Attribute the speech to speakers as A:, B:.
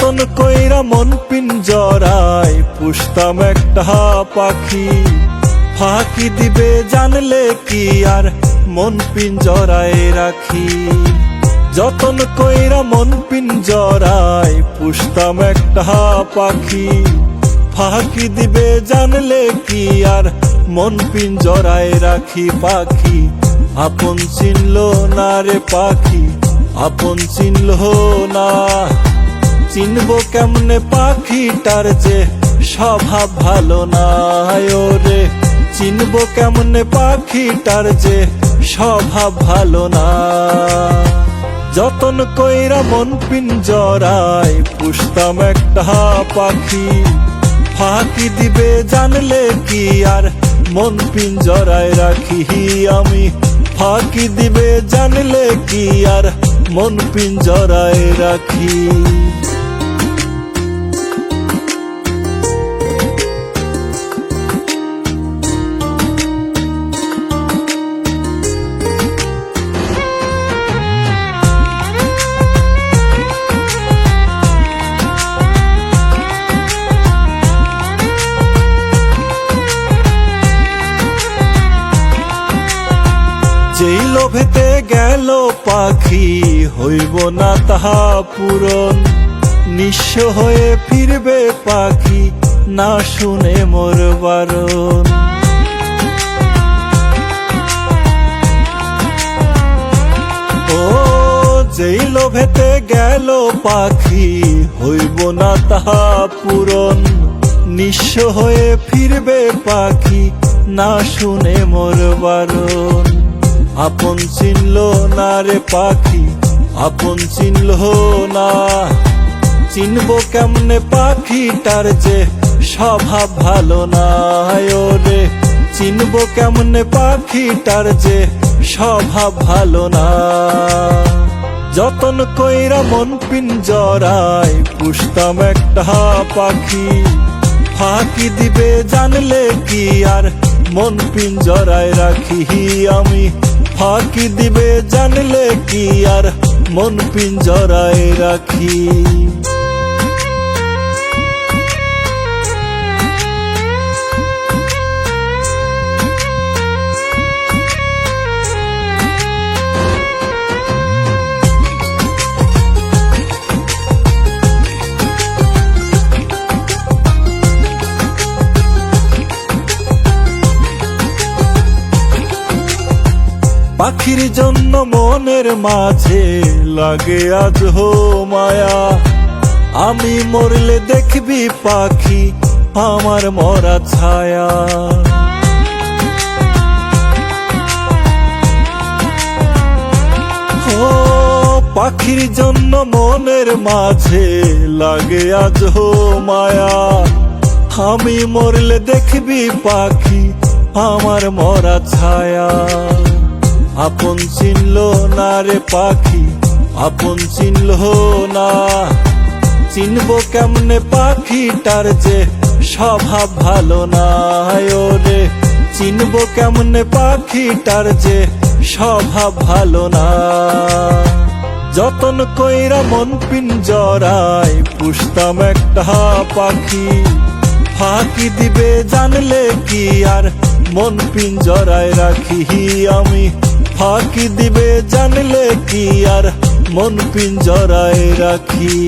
A: যতন কইরা মন পিঞ্জরায় পুষতাম একটা পাখি। ফাঁকি দিবে জানলে কি আর মন পিঞ্জরায় রাখি? যতন কইরা মন পিঞ্জরায় পুষতাম একটা পাখি। ফাঁকি দিবে জানলে কি আর মন পিঞ্জরায় রাখি পাখি? আপন চিনল না রে পাখি, আপন চিনল না। চিনবো কেমনে পাখিটার যে স্বভাব ভালো না রে চিনবো কেমনে পাখিটার যে স্বভাব ভালো না। যতন কইরা মন পিঞ্জরায় পুষতাম একটা পাখি। ফাঁকি দিবে জানলে কি আর মন পিঞ্জরায় রাখি আমি। ফাঁকি দিবে জানলে কি আর মন পিঞ্জরায় রাখি। লোভেতে গেল পাখি, হইব না তাহা পূরণ। নিঃস্ব হয়ে ফিরবে পাখি, না শুনে মোর বারণ। যেই লোভেতে গেল পাখি, হইব না তাহা পূরণ। নিঃস্ব হয়ে ফিরবে পাখি, না শুনে মোর বারণ। আপন চিনল না রে পাখি, আপন চিনল না। চিনবো কেমনে পাখিটার যে স্বভাব ভালো না রে চিনবো কেমনে পাখিটার যে স্বভাব ভালো না। যতন কইরা মন পিঞ্জরায় পুষতাম একটা পাখি। ফাঁকি দিবে জানলে কি আর মন পিঞ্জরায় রাখি আমি। ফাঁকি দিবে জানলে কি আর? মন পিঞ্জরায় রাখি। পাখির জন্য মনের মাঝে লাগে আজ হো মায়া। আমি মরলে দেখবি পাখি আমার মরা ছায়া। ও পাখির জন্য মনের মাঝে লাগে আজ হো মায়া। আমি মরলে দেখবি পাখি আমার মরা ছায়া। আপন চিনল না রে পাখি, আপন চিনল না। চিনবো কেমনে পাখিটার যে স্বভাব ভালো না রে চিনবো কেমনে পাখিটার যে স্বভাব ভালো না যতন কইরা মন পিঞ্জরায় পুষতাম একটা পাখি। ফাঁকি দিবে জানলে কি আর মন পিঞ্জরায় রাখি আমি? ফাঁকি দিবে জানলে কি আর? মন পিঞ্জরায় রাখি।